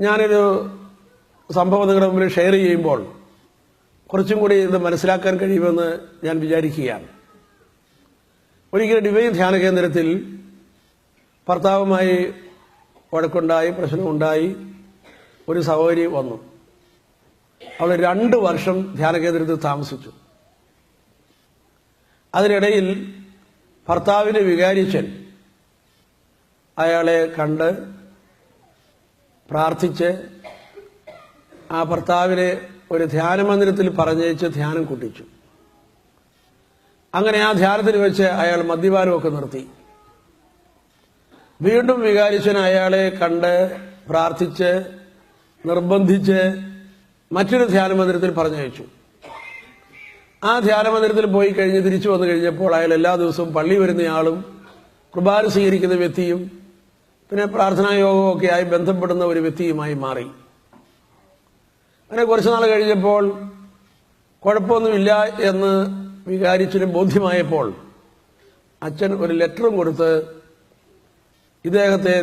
ഞാനൊരു സംഭവം നിങ്ങളുടെ മുമ്പിൽ ഷെയർ ചെയ്യുമ്പോൾ കുറച്ചും കൂടി ഇത് മനസ്സിലാക്കാൻ കഴിയുമെന്ന് ഞാൻ വിചാരിക്കുകയാണ്. ഒരിക്കലും ഡിവൈൻ ധ്യാന കേന്ദ്രത്തിൽ ഭർത്താവുമായി വഴക്കുണ്ടായി പ്രശ്നമുണ്ടായി ഒരു സഹോദരി വന്നു. അവൾ രണ്ട് വർഷം ധ്യാന കേന്ദ്രത്തിൽ താമസിച്ചു. അതിനിടയിൽ ഭർത്താവിന്റെ വികാരിച്ചൻ അയാളെ കണ്ട് പ്രാർത്ഥിച്ച് ആ ഭർത്താവിനെ ഒരു ധ്യാനമന്ദിരത്തിൽ പറഞ്ഞയച്ച് ധ്യാനം കൂട്ടിച്ചു. അങ്ങനെ ആ ധ്യാനത്തിൽ വെച്ച് അയാൾ മദ്യപാനമൊക്കെ നിർത്തി. വീണ്ടും വികാരിച്ചൻ അയാളെ കണ്ട് പ്രാർത്ഥിച്ച് നിർബന്ധിച്ച് മറ്റൊരു ധ്യാനമന്ദിരത്തിൽ പറഞ്ഞയച്ചു. ആ ധ്യാനമന്ദിരത്തിൽ പോയി കഴിഞ്ഞ് തിരിച്ചു വന്നു കഴിഞ്ഞപ്പോൾ അയാൾ എല്ലാ ദിവസവും പള്ളി വരുന്നയാളും കുർബാന സ്വീകരിക്കുന്ന വ്യക്തിയും പിന്നെ പ്രാർത്ഥനാ യോഗമൊക്കെ ആയി ബന്ധപ്പെടുന്ന ഒരു വ്യക്തിയുമായി മാറി. അങ്ങനെ കുറച്ചു നാൾ കഴിഞ്ഞപ്പോൾ കുഴപ്പമൊന്നുമില്ല എന്ന് വികാരിച്ചിന് ബോധ്യമായപ്പോൾ അച്ഛൻ ഒരു ലെറ്ററും കൊടുത്ത് ഇദ്ദേഹത്തെ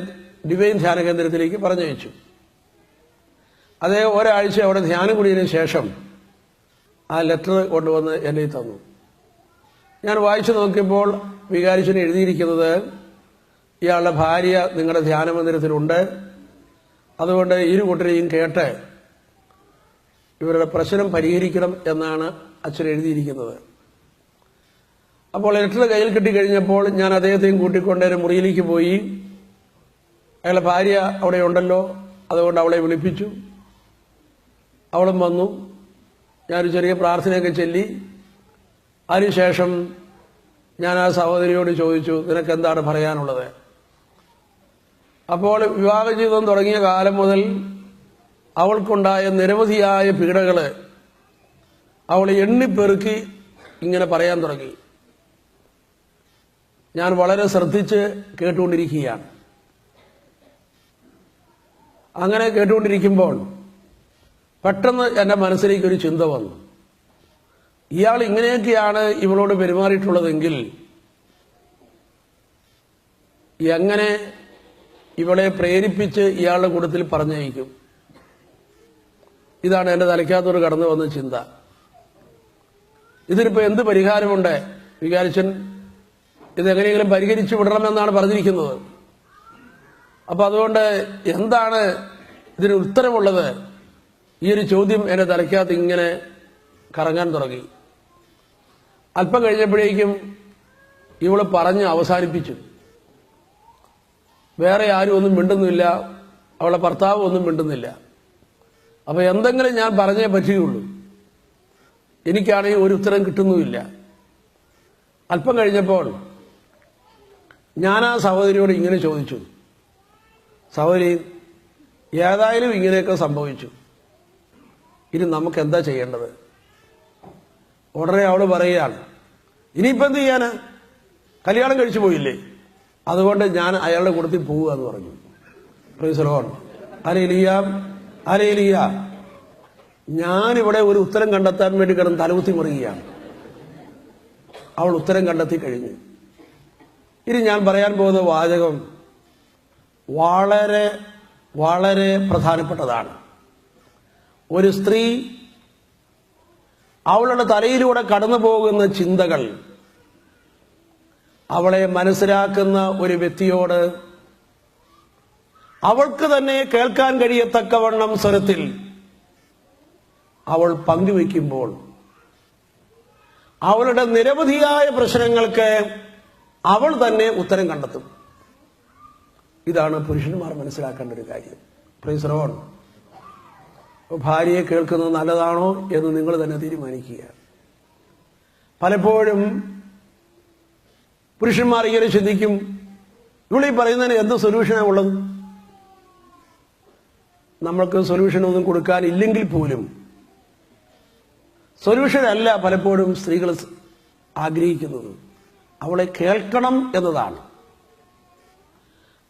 ഡിവൈൻ ധ്യാന കേന്ദ്രത്തിലേക്ക് പറഞ്ഞയച്ചു. അദ്ദേഹം ഒരാഴ്ച അവിടെ ധ്യാനം കൂടിയതിന് ശേഷം ആ ലെറ്റർ കൊണ്ടുവന്ന് എന്നെ തന്നു ഞാൻ വായിച്ചു നോക്കിയപ്പോൾ വികാരിച്ചന് എഴുതിയിരിക്കുന്നത് ഇയാളുടെ ഭാര്യ നിങ്ങളുടെ ധ്യാന മന്ദിരത്തിലുണ്ട്. അതുകൊണ്ട് ഇരു കൂട്ടരെയും കേട്ട് ഇവരുടെ പ്രശ്നം പരിഹരിക്കണം എന്നാണ് അച്ഛൻ എഴുതിയിരിക്കുന്നത്. അപ്പോൾ ലെറ്റർ കയ്യിൽ കിട്ടിക്കഴിഞ്ഞപ്പോൾ ഞാൻ അദ്ദേഹത്തെയും കൂട്ടിക്കൊണ്ട് ഒരു മുറിയിലേക്ക് പോയി. അയാളുടെ ഭാര്യ അവിടെ ഉണ്ടല്ലോ അതുകൊണ്ട് അവളെ വിളിപ്പിച്ചു. അവളും വന്നു. ഞാനൊരു ചെറിയ പ്രാർത്ഥനയൊക്കെ ചൊല്ലി. അതിനുശേഷം ഞാൻ ആ സഹോദരിയോട് ചോദിച്ചു നിനക്ക് എന്താണ് പറയാനുള്ളത്? അപ്പോൾ വിവാഹ ജീവിതം തുടങ്ങിയ കാലം മുതൽ അവൾക്കുണ്ടായ നിരവധിയായ പീഡകൾ അവൾ എണ്ണിപ്പെറുക്കി ഇങ്ങനെ പറയാൻ തുടങ്ങി. ഞാൻ വളരെ ശ്രദ്ധിച്ച് കേട്ടുകൊണ്ടിരിക്കുകയാണ്. അങ്ങനെ കേട്ടുകൊണ്ടിരിക്കുമ്പോൾ പെട്ടെന്ന് എന്റെ മനസ്സിലേക്ക് ഒരു ചിന്ത വന്നു. ഇയാൾ ഇങ്ങനെയൊക്കെയാണ് ഇവളോട് പെരുമാറിയിട്ടുള്ളതെങ്കിൽ എങ്ങനെ ഇവളെ പ്രേരിപ്പിച്ച് ഇയാളുടെ കൂട്ടത്തിൽ പറഞ്ഞയക്കും. ഇതാണ് എന്റെ തലയ്ക്കകത്തോട് കടന്നു വന്ന ചിന്ത. ഇതിനിപ്പോ എന്ത് പരിഹാരമുണ്ട്? വികാരിച്ചൻ ഇതെങ്ങനെയെങ്കിലും പരിഹരിച്ചു വിടണമെന്നാണ് പറഞ്ഞിരിക്കുന്നത്. അപ്പൊ അതുകൊണ്ട് എന്താണ് ഇതിന് ഉത്തരമുള്ളത് ഈ ഒരു ചോദ്യം എന്റെ തലയ്ക്കകത്ത് ഇങ്ങനെ കറങ്ങാൻ തുടങ്ങി. അല്പം കഴിഞ്ഞപ്പോഴേക്കും ഇവൾ പറഞ്ഞ് അവസാനിപ്പിച്ചു. വേറെ ആരും ഒന്നും മിണ്ടുന്നില്ല. അവളെ ഭർത്താവ് ഒന്നും മിണ്ടുന്നില്ല. അപ്പൊ എന്തെങ്കിലും ഞാൻ പറഞ്ഞേ പറ്റുകയുള്ളൂ. എനിക്കാണെങ്കിൽ ഒരു ഉത്തരം കിട്ടുന്നുമില്ല. അല്പം കഴിഞ്ഞപ്പോൾ ഞാൻ ആ സഹോദരിയോട് ഇങ്ങനെ ചോദിച്ചു. സഹോദരി ഏതായാലും ഇങ്ങനെയൊക്കെ സംഭവിച്ചു. ഇനി നമുക്ക് എന്താ ചെയ്യേണ്ടത്? ഉടനെ അവൾ പറയുകയാണ് ഇനിയിപ്പോ എന്ത് ചെയ്യാന്? കല്യാണം കഴിച്ചു പോയില്ലേ? അതുകൊണ്ട് ഞാൻ അയാളുടെ കൂട്ടത്തിൽ പോവുക എന്ന് പറഞ്ഞു. പ്രീസലോൺ അലയിലിയ അലയിലിയ ഞാനിവിടെ ഒരു ഉത്തരം കണ്ടെത്താൻ വേണ്ടി കിടന്ന് തലകുത്തി മറിയുകയാണ്. അവൾ ഉത്തരം കണ്ടെത്തി കഴിഞ്ഞു. ഇനി ഞാൻ പറയാൻ പോകുന്ന വാചകം വളരെ വളരെ പ്രധാനപ്പെട്ടതാണ്. ഒരു സ്ത്രീ അവളുടെ തലയിലൂടെ കടന്നു പോകുന്ന ചിന്തകൾ അവളെ മനസ്സിലാക്കുന്ന ഒരു വ്യക്തിയോട് അവൾക്ക് തന്നെ കേൾക്കാൻ കഴിയത്തക്കവണ്ണം സ്വരത്തിൽ അവൾ പങ്കുവെക്കുമ്പോൾ അവളുടെ നിരവധിയായ പ്രശ്നങ്ങൾക്ക് അവൾ തന്നെ ഉത്തരം കണ്ടെത്തും. ഇതാണ് പുരുഷന്മാർ മനസ്സിലാക്കേണ്ട ഒരു കാര്യം. പ്രീസറോൺ ഭാര്യയെ കേൾക്കുന്നത് നല്ലതാണോ എന്ന് നിങ്ങൾ തന്നെ തീരുമാനിക്കുക. പലപ്പോഴും പുരുഷന്മാർ ഇങ്ങനെ ചിന്തിക്കും. ഇവിടെ ഈ പറയുന്നതിന് എന്ത് സൊല്യൂഷനാണ് ഉള്ളത്? നമ്മൾക്ക് സൊല്യൂഷൻ ഒന്നും കൊടുക്കാൻ ഇല്ലെങ്കിൽ പോലും. സൊല്യൂഷൻ അല്ല പലപ്പോഴും സ്ത്രീകൾ ആഗ്രഹിക്കുന്നത്. അവളെ കേൾക്കണം എന്നതാണ്.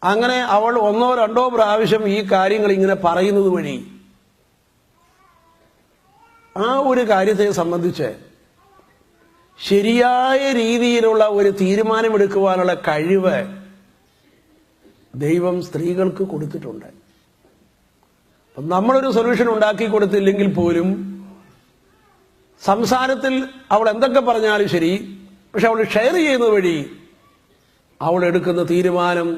അങ്ങനെ അവൾ ഒന്നോ രണ്ടോ പ്രാവശ്യം ഈ കാര്യങ്ങൾ ഇങ്ങനെ പറയുന്നത് വഴി ആ ഒരു കാര്യത്തെ സംബന്ധിച്ച് ശരിയായ രീതിയിലുള്ള ഒരു തീരുമാനമെടുക്കുവാനുള്ള കഴിവ് ദൈവം സ്ത്രീകൾക്ക് കൊടുത്തിട്ടുണ്ട്. നമ്മളൊരു സൊല്യൂഷൻ ഉണ്ടാക്കി കൊടുത്തില്ലെങ്കിൽ പോലും സംസാരത്തിൽ അവൾ എന്തൊക്കെ പറഞ്ഞാലും ശരി പക്ഷെ അവൾ ഷെയർ ചെയ്യുന്ന വഴി അവൾ എടുക്കുന്ന തീരുമാനം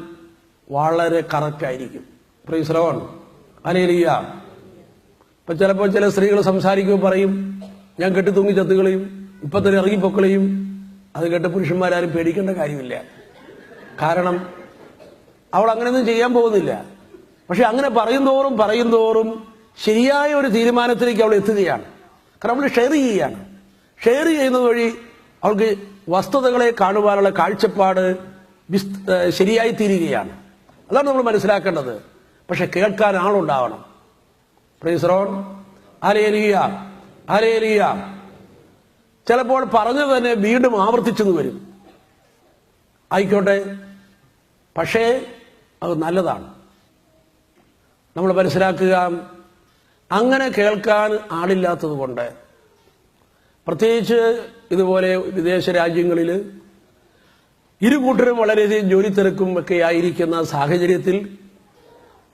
വളരെ കറക്റ്റായിരിക്കും പ്രീശ്രവൺ അലേലിയ ഇപ്പൊ ചിലപ്പോൾ ചില സ്ത്രീകൾ സംസാരിക്കുമ്പോൾ പറയും ഞാൻ കെട്ടി തൂങ്ങി ചത്തുകളെയും. ഇപ്പൊ തന്നെ ഇറങ്ങിപ്പൊക്കളെയും അത് കേട്ട പുരുഷന്മാരാരും പേടിക്കേണ്ട കാര്യമില്ല. കാരണം അവൾ അങ്ങനെയൊന്നും ചെയ്യാൻ പോകുന്നില്ല. പക്ഷെ അങ്ങനെ പറയും തോറും പറയും തോറും ശരിയായ ഒരു തീരുമാനത്തിലേക്ക് അവൾ എത്തുകയാണ്. കാരണം അവൾ ഷെയർ ചെയ്യുകയാണ്. ഷെയർ ചെയ്യുന്നത് വഴി അവൾക്ക് വസ്തുതകളെ കാണുവാനുള്ള കാഴ്ചപ്പാട് ശരിയായി തീരുകയാണ്. അതാണ് നമ്മൾ മനസ്സിലാക്കേണ്ടത്. പക്ഷെ കേൾക്കാൻ ആളുണ്ടാവണം. പ്രീസ്റോൺ ആരേലിയ അലേലിയ ചിലപ്പോൾ പറഞ്ഞു തന്നെ വീണ്ടും ആവർത്തിച്ചെന്ന് വരും. ആയിക്കോട്ടെ. പക്ഷേ അത് നല്ലതാണ്. നമ്മൾ മനസ്സിലാക്കുക അങ്ങനെ കേൾക്കാൻ ആളില്ലാത്തത് കൊണ്ട് പ്രത്യേകിച്ച് ഇതുപോലെ വിദേശ രാജ്യങ്ങളിൽ ഇരു കൂട്ടരും വളരെയധികം ജോലി തിരക്കും ഒക്കെ ആയിരിക്കുന്ന സാഹചര്യത്തിൽ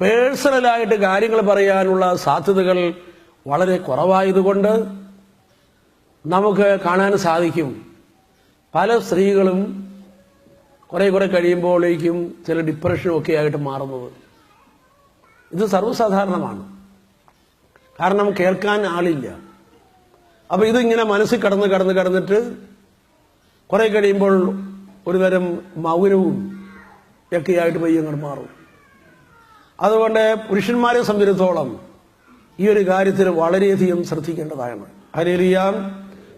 പേഴ്സണലായിട്ട് കാര്യങ്ങൾ പറയാനുള്ള സാധ്യതകൾ വളരെ കുറവായതുകൊണ്ട് നമുക്ക് കാണാൻ സാധിക്കും. പല സ്ത്രീകളും കുറെ കുറെ കഴിയുമ്പോഴേക്കും ചില ഡിപ്രഷനും ഒക്കെ ആയിട്ട് മാറുന്നത്. ഇത് സർവസാധാരണമാണ്. കാരണം കേൾക്കാൻ ആളില്ല. അപ്പൊ ഇതിങ്ങനെ മനസ്സിൽ കടന്ന് കടന്ന് കടന്നിട്ട് കുറെ കഴിയുമ്പോൾ ഒരുതരം മൗനവും ഒക്കെയായിട്ട് പയ്യങ്ങൾ മാറും. അതുകൊണ്ട് പുരുഷന്മാരെ സംബന്ധിച്ചിടത്തോളം ഈ ഒരു കാര്യത്തിൽ വളരെയധികം ശ്രദ്ധിക്കേണ്ടതാണ്. അലേലിയ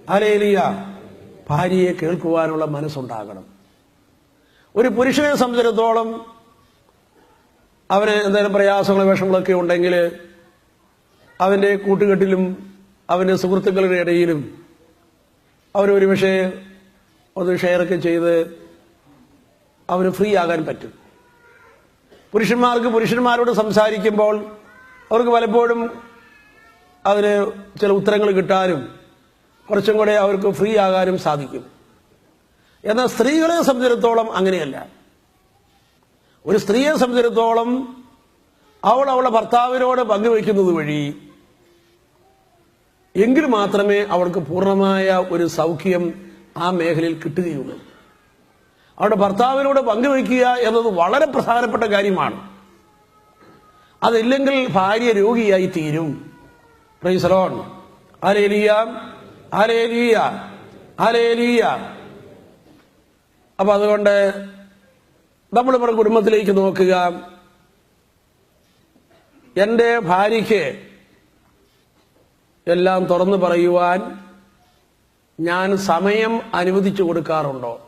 അലേലിയ ഭാര്യയെ കേൾക്കുവാനുള്ള മനസ്സുണ്ടാകണം. ഒരു പുരുഷനെ സംബന്ധിച്ചിടത്തോളം അവന് എന്തെങ്കിലും പ്രയാസങ്ങളും വിഷമങ്ങളൊക്കെ ഉണ്ടെങ്കിൽ അവന്റെ കൂട്ടുകെട്ടിലും അവന്റെ സുഹൃത്തുക്കളുടെ ഇടയിലും അവരൊരു പക്ഷേ ഒന്ന് ഷെയറൊക്കെ ചെയ്ത് അവന് ഫ്രീ ആകാൻ പറ്റും. പുരുഷന്മാർക്ക് പുരുഷന്മാരോട് സംസാരിക്കുമ്പോൾ അവർക്ക് പലപ്പോഴും അതിന് ചില ഉത്തരങ്ങൾ കിട്ടാനും കുറച്ചും കൂടെ അവർക്ക് ഫ്രീ ആകാനും സാധിക്കും. എന്നാൽ സ്ത്രീകളെ സംബന്ധിച്ചിടത്തോളം അങ്ങനെയല്ല. ഒരു സ്ത്രീയെ സംബന്ധിച്ചിടത്തോളം അവൾ അവളുടെ ഭർത്താവിനോട് പങ്കുവയ്ക്കുന്നത് വഴി എങ്കിൽ മാത്രമേ അവൾക്ക് പൂർണമായ ഒരു സൗഖ്യം ആ മേഖലയിൽ കിട്ടുകയുള്ളൂ. അവളുടെ ഭർത്താവിനോട് പങ്കുവയ്ക്കുക എന്നത് വളരെ പ്രധാനപ്പെട്ട കാര്യമാണ്. അതില്ലെങ്കിൽ ഭാര്യ രോഗിയായി തീരും. പ്രൈസലോൺ ആലേലിയ ആലേലിയ ഹലേലിയ അപ്പൊ അതുകൊണ്ട് നമ്മൾ നമ്മുടെ കുടുംബത്തിലേക്ക് നോക്കുക. എന്റെ ഭാര്യയ്ക്ക് എല്ലാം തുറന്നു പറയുവാൻ ഞാൻ സമയം അനുവദിച്ചു കൊടുക്കാറുണ്ടോ?